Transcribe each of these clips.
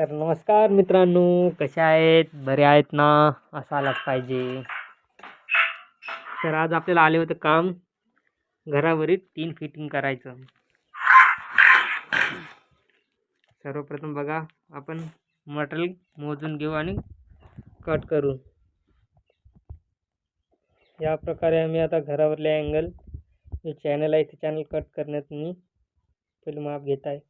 तर नमस्कार मित्रांनो कसे आहेत? बरे आहेत ना? असायलाच पाहिजे. तर आज आपल्याला आले होते काम. घरावरील तीन फिटिंग करायचं. सर्वप्रथम बघा आपण मटेरियल मोजून घेऊ आणि कट करू. या प्रकारे आम्ही आता घरावरले अँगल जे चॅनल आहे ते चॅनल कट करण्यात मी पहिले माप घेत आहे.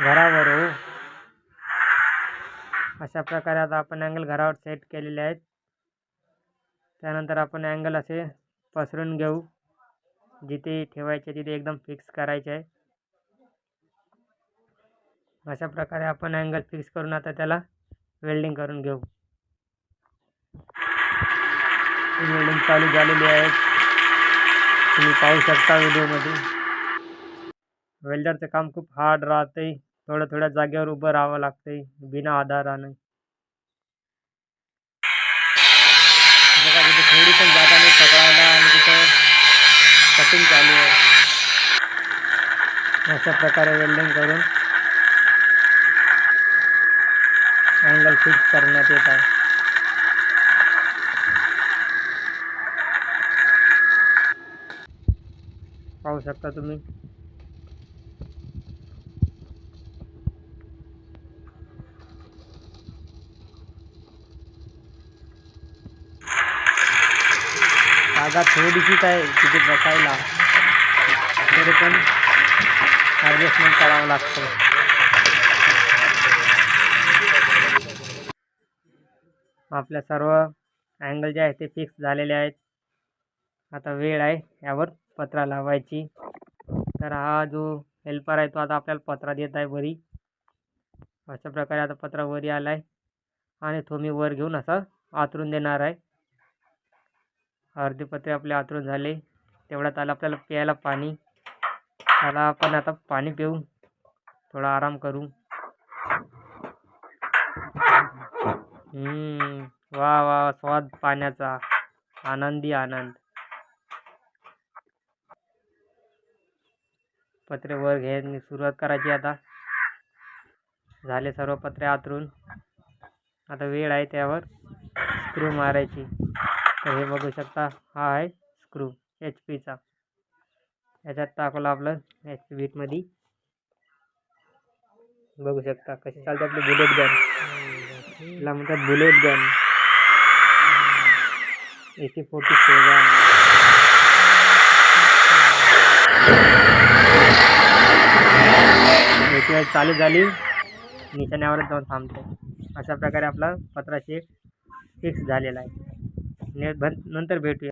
घरावर हो. अशा प्रकारे आता आपण अँगल घरावर सेट केलेले आहेत. त्यानंतर आपण अँगल असे पसरून घेऊ. जिथे ठेवायचे तिथे एकदम फिक्स करायचे आहे. अशा प्रकारे आपण अँगल फिक्स करून आता त्याला वेल्डिंग करून घेऊ. वेल्डिंग चालू झालेली आहे. तुम्ही पाहू शकता व्हिडिओमध्ये वेल्डरचं काम खूप हार्ड राहते थोड्या थोड्या जागेवर राहावं लागते बिना आधारानं. बघा, तिथे थोडी पण जागा नाही आणि तिथं कटिंग चालू आहे. अशा प्रकारे वेल्डिंग करून अँगल फिक्स करण्यात येत आहे. पाहू शकता तुम्ही? जागा थोडीशीच आहे तिथे बसायला. तरी पण ॲडजस्टमेंट करावं लागतं. आपल्या सर्व अँगल जे आहे ते फिक्स झालेले आहेत. आता वेळ आहे यावर पत्रा लावायची. तर हा जो हेल्पर आहे तो आता आपल्याला पत्रा देत आहे वरी. अशा प्रकारे आता पत्रा वरी आला आहे आणि तो मी वर घेऊन असा आतरून देणार आहे. अर्धे पत्रे आपले आतरून झाले. तेवढ्यात आलं आपल्याला प्यायला पाणी. त्याला आपण आता पाणी पिऊ. थोडा आराम करू. वा वा स्वाद पाण्याचा. आनंदी आनंद. पत्रे वर घ्यायला सुरुवात करायची आता. झाले सर्व पत्रे आतरून. आता वेळ आहे त्यावर स्क्रू मारायची. तर हे बघू शकता हा आहे स्क्रू एच पीचा याच्यात टाकलं आपलं एच पी बीटमध्ये बघू शकता कशी चालते आपली बुलेट गन तिला म्हणतात bullet gun AK forty seven याची चालू झाली. निशाण्यावरच जाऊन थांबते. अशा प्रकारे आपला पत्रा शेट फिक्स झालेला आहे. नंतर भेटूया.